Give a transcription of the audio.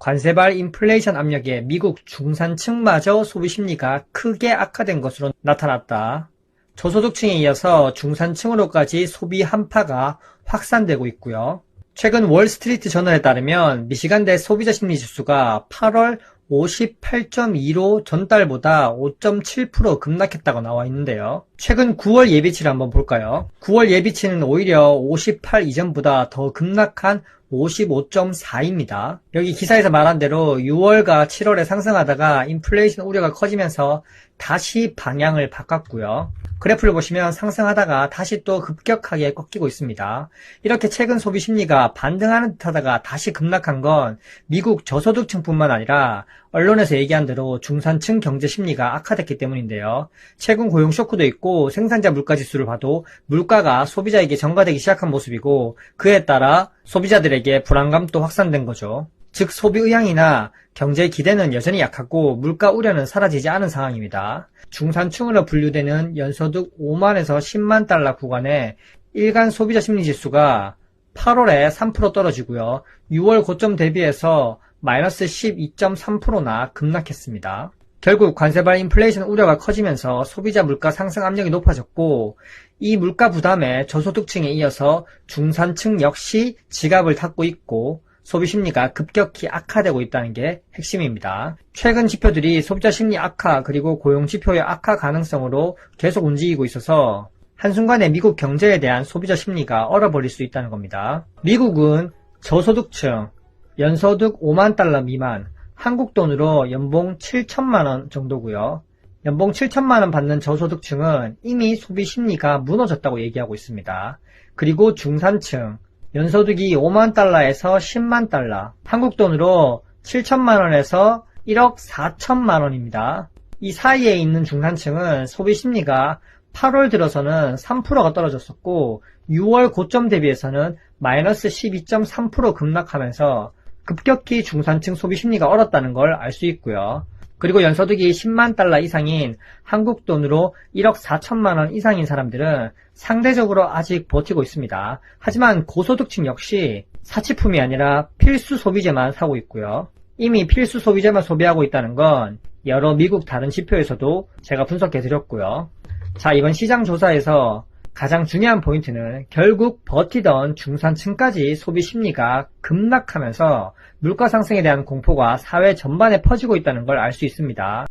관세발 인플레이션 압력에 미국 중산층마저 소비 심리가 크게 악화된 것으로 나타났다. 저소득층에 이어서 중산층으로까지 소비 한파가 확산되고 있고요. 최근 월스트리트 저널에 따르면 미시간대 소비자 심리 지수가 8월 58.2로 전달보다 5.7% 급락했다고 나와 있는데요. 최근 9월 예비치를 한번 볼까요? 9월 예비치는 오히려 58 이전보다 더 급락한 55.4입니다. 여기 기사에서 말한 대로 6월과 7월에 상승하다가 인플레이션 우려가 커지면서 다시 방향을 바꿨고요. 그래프를 보시면 상승하다가 다시 또 급격하게 꺾이고 있습니다. 이렇게 최근 소비 심리가 반등하는 듯 하다가 다시 급락한 건 미국 저소득층뿐만 아니라 언론에서 얘기한 대로 중산층 경제 심리가 악화됐기 때문인데요. 최근 고용 쇼크도 있고 생산자 물가 지수를 봐도 물가가 소비자에게 전가되기 시작한 모습이고 그에 따라 소비자들에게 불안감도 확산된 거죠. 즉 소비 의향이나 경제 기대는 여전히 약하고 물가 우려는 사라지지 않은 상황입니다. 중산층으로 분류되는 연소득 5만에서 10만 달러 구간의 일간 소비자 심리 지수가 8월에 3% 떨어지고요. 6월 고점 대비해서 마이너스 12.3%나 급락했습니다. 결국 관세발 인플레이션 우려가 커지면서 소비자 물가 상승 압력이 높아졌고 이 물가 부담에 저소득층에 이어서 중산층 역시 지갑을 닫고 있고 소비 심리가 급격히 악화되고 있다는 게 핵심입니다. 최근 지표들이 소비자 심리 악화 그리고 고용 지표의 악화 가능성으로 계속 움직이고 있어서 한순간에 미국 경제에 대한 소비자 심리가 얼어버릴 수 있다는 겁니다. 미국은 저소득층, 연소득 5만 달러 미만, 한국 돈으로 연봉 7천만 원 정도고요. 연봉 7천만 원 받는 저소득층은 이미 소비 심리가 무너졌다고 얘기하고 있습니다. 그리고 중산층, 연소득이 5만 달러에서 10만 달러, 한국 돈으로 7천만 원에서 1억 4천만 원입니다. 이 사이에 있는 중산층은 소비 심리가 8월 들어서는 3%가 떨어졌었고 6월 고점 대비해서는 마이너스 12.3% 급락하면서 급격히 중산층 소비 심리가 얼었다는 걸 알 수 있고요. 그리고 연소득이 10만 달러 이상인 한국 돈으로 1억 4천만 원 이상인 사람들은 상대적으로 아직 버티고 있습니다. 하지만 고소득층 역시 사치품이 아니라 필수 소비재만 사고 있고요. 이미 필수 소비재만 소비하고 있다는 건 여러 미국 다른 지표에서도 제가 분석해 드렸고요. 자, 이번 시장 조사에서 가장 중요한 포인트는 결국 버티던 중산층까지 소비 심리가 급락하면서 물가 상승에 대한 공포가 사회 전반에 퍼지고 있다는 걸 알 수 있습니다.